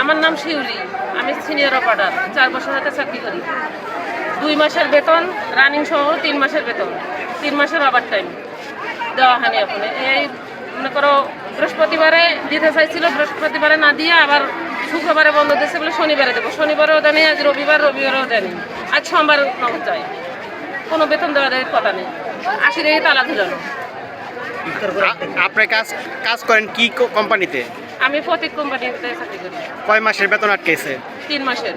আমার নাম শিউলি। আমি সিনিয়র অপারেটর চার বছর হাতে চাকরি করি। দুই মাসের বেতন রানিং সহ তিন মাসের বেতন। তিন মাসের ওভার টাইম দেওয়া হয়নি এখন। এই, মনে করো, বৃহস্পতিবারে দিতে চাইছিল, বৃহস্পতিবারে না দিয়ে আবার শুক্রবারে বন্ধ দিয়েছে বলে শনিবারে দেবো। শনিবারেও দেয়নি, আজ রবিবার, রবিবারেও দেয়নি। আজ সোমবার যায় কোনো বেতন দেওয়া দেওয়ার কথা নেই। আশি রেখে তালা ঝুলানো আপনি কাজ কাজ করেন কি কোম্পানিতে? আমি প্রতীক কোম্পানিতে চাকরি করি। কয় মাসের বেতন আটকেছে তিন মাসের।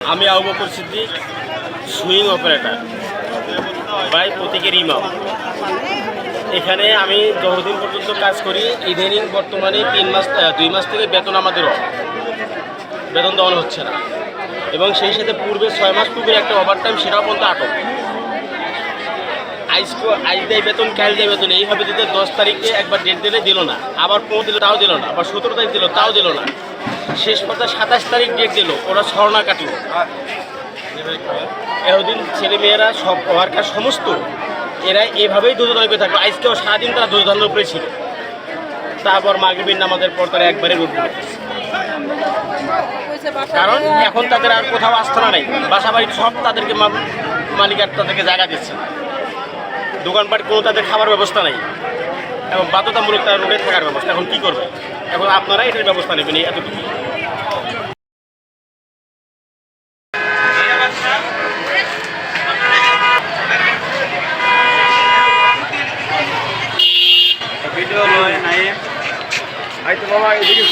আমি আবু বকর সিদ্দিক সুইং অপারেটর বাই প্রতীকের ইমাম। এখানে আমি যতদিন পর্যন্ত কাজ করি, ইদানিং বর্তমানে তিন মাস দুই মাস থেকে বেতন আমাদের off। বেতন দেওয়ানো হচ্ছে না। এবং সেই সাথে পূর্বে ছয় মাস পূর্বের একটা ওভার টাইম সেটাও পর্যন্ত আটক। আইস আইস দেয় বেতন, কাল দেয় বেতন, এইভাবে দিতে দশ তারিখে একবার ডেট দিলে দিল না, আবার পনেরো দিল, তাও দিল না, আবার সতেরো তারিখ দিল, তাও দিল না। শেষ পর্যায়ে সাতাশ তারিখ ডেট দিল, ওরা স্মরণা কাটলো এতদিন ছেলেমেয়েরা সব ওয়ার্কার সমস্ত, এরা এভাবেই দুধদান থাকল। আজকেও সারাদিন তারা দুধদানের উপরে ছিল। তারপর মাগরিবির নামাজের পর তারা একবারে রুট কারণ এখন তাদের আর কোথাও আস্থানা নাই। বাসা বাড়ি সব তাদেরকে মালিকার তাদেরকে জায়গা দিচ্ছে। দোকানপাট কোনো তাদের খাবার ব্যবস্থা নেই। এবং বাধ্যতামূলক তারা রোডে থাকার ব্যবস্থা। এখন কি করবে? এখন আপনারা এটার ব্যবস্থা নেবেন এতটুকু ভিডিও লয় নাই হয়তো বাবা এদিকে